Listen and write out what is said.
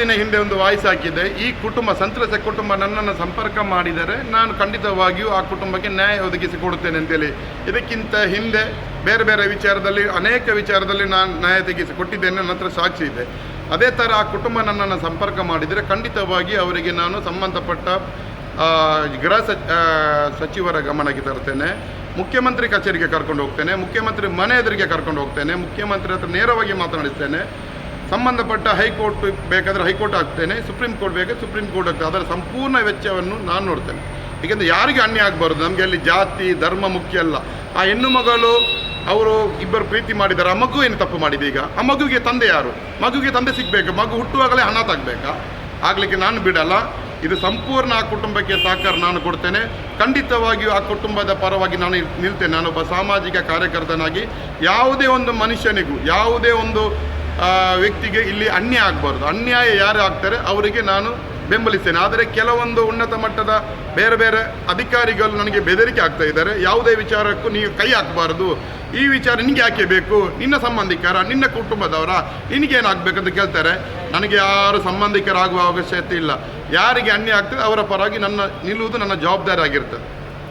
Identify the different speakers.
Speaker 1: ದಿನ ಹಿಂದೆ ಒಂದು ವಾಯ್ಸ್ ಹಾಕಿದೆ ಈ ಕುಟುಂಬ, ಸಂತ್ರಸ್ತ ಕುಟುಂಬ ನನ್ನನ್ನು ಸಂಪರ್ಕ ಮಾಡಿದರೆ ನಾನು ಖಂಡಿತವಾಗಿಯೂ ಆ ಕುಟುಂಬಕ್ಕೆ ನ್ಯಾಯ ಒದಗಿಸಿ ಕೊಡುತ್ತೇನೆ ಅಂತೇಳಿ. ಇದಕ್ಕಿಂತ ಹಿಂದೆ ಬೇರೆ ಬೇರೆ ವಿಚಾರದಲ್ಲಿ, ಅನೇಕ ವಿಚಾರದಲ್ಲಿ ನಾನು ನ್ಯಾಯ ತೆಗೆಸಿ ಕೊಟ್ಟಿದ್ದೇನೆ ನನ್ನ ಹತ್ರ ಸಾಕ್ಷಿ ಇದೆ. ಅದೇ ಥರ ಆ ಕುಟುಂಬ ನನ್ನನ್ನು ಸಂಪರ್ಕ ಮಾಡಿದರೆ ಖಂಡಿತವಾಗಿ ಅವರಿಗೆ ನಾನು ಸಂಬಂಧಪಟ್ಟ ಗೃಹ ಸಚಿವರ ಗಮನಕ್ಕೆ ತರ್ತೇನೆ ಮುಖ್ಯಮಂತ್ರಿ ಕಚೇರಿಗೆ ಕರ್ಕೊಂಡು ಹೋಗ್ತೇನೆ, ಮುಖ್ಯಮಂತ್ರಿ ಮನೆ ಎದುರಿಗೆ ಕರ್ಕೊಂಡು ಹೋಗ್ತೇನೆ, ಮುಖ್ಯಮಂತ್ರಿ ಹತ್ರ ನೇರವಾಗಿ ಮಾತನಾಡಿಸ್ತೇನೆ. ಸಂಬಂಧಪಟ್ಟ ಹೈಕೋರ್ಟ್ ಬೇಕಾದರೆ ಹೈಕೋರ್ಟ್ ಆಗ್ತೇನೆ ಸುಪ್ರೀಂ ಕೋರ್ಟ್ ಬೇಕಾದ್ರೆ ಸುಪ್ರೀಂ ಕೋರ್ಟ್ ಆಗ್ತದೆ ಅದರ ಸಂಪೂರ್ಣ ವೆಚ್ಚವನ್ನು ನಾನು ನೋಡ್ತೇನೆ. ಏಕೆಂದರೆ ಯಾರಿಗೆ ಅನ್ಯ ಆಗಬಾರ್ದು? ನಮಗೆ ಅಲ್ಲಿ ಜಾತಿ, ಧರ್ಮ ಮುಖ್ಯ ಅಲ್ಲ. ಆ ಹೆಣ್ಣು ಮಗಳು, ಅವರು ಇಬ್ಬರು ಪ್ರೀತಿ ಮಾಡಿದ್ದಾರೆ. ಆ ಮಗು ಏನು ತಪ್ಪು ಮಾಡಿದೆ ಈಗ? ಆ ಮಗುವಿಗೆ ತಂದೆ ಯಾರು? ಮಗುವಿಗೆ ತಂದೆ ಸಿಗಬೇಕು? ಮಗು ಹುಟ್ಟುವಾಗಲೇ ಹಣ ತಾಗಬೇಕಾ? ಆಗಲಿಕ್ಕೆ ನಾನು ಬಿಡಲ್ಲ. ಇದು ಸಂಪೂರ್ಣ ಆ ಕುಟುಂಬಕ್ಕೆ ಸಹಕಾರ ನಾನು ಕೊಡ್ತೇನೆ. ಖಂಡಿತವಾಗಿಯೂ ಆ ಕುಟುಂಬದ ಪರವಾಗಿ ನಾನು ನಿಲ್ತೇನೆ. ನಾನೊಬ್ಬ ಸಾಮಾಜಿಕ ಕಾರ್ಯಕರ್ತನಾಗಿ ಯಾವುದೇ ಒಂದು ಮನುಷ್ಯನಿಗೂ, ಯಾವುದೇ ಒಂದು ವ್ಯಕ್ತಿಗೆ ಇಲ್ಲಿ ಅನ್ಯಾಯ ಆಗಬಾರ್ದು. ಅನ್ಯಾಯ ಯಾರು ಆಗ್ತಾರೆ ಅವರಿಗೆ ನಾನು ಬೆಂಬಲಿಸ್ತೇನೆ. ಆದರೆ ಕೆಲವೊಂದು ಉನ್ನತ ಮಟ್ಟದ ಬೇರೆ ಬೇರೆ ಅಧಿಕಾರಿಗಳು ನನಗೆ ಬೆದರಿಕೆ ಆಗ್ತಾ ಇದ್ದಾರೆ. ಯಾವುದೇ ವಿಚಾರಕ್ಕೂ ನೀವು ಕೈ ಹಾಕಬಾರ್ದು. ಈ ವಿಚಾರ ನಿನಗೆ ಯಾಕೆ ಬೇಕು? ನಿನ್ನ ಸಂಬಂಧಿಕರ, ನಿನ್ನ ಕುಟುಂಬದವರ, ನಿನಗೇನಾಗಬೇಕಂತ ಕೇಳ್ತಾರೆ? ನನಗೆ ಯಾರು ಸಂಬಂಧಿಕರಾಗುವ ಅವಶ್ಯಕತೆ ಇಲ್ಲ. ಯಾರಿಗೆ ಅನ್ಯಾಯ ಆಗ್ತದೆ ಅವರ ಪರವಾಗಿ ನನ್ನ ನಿಲ್ಲುವುದು ನನ್ನ ಜವಾಬ್ದಾರಿ ಆಗಿರ್ತದೆ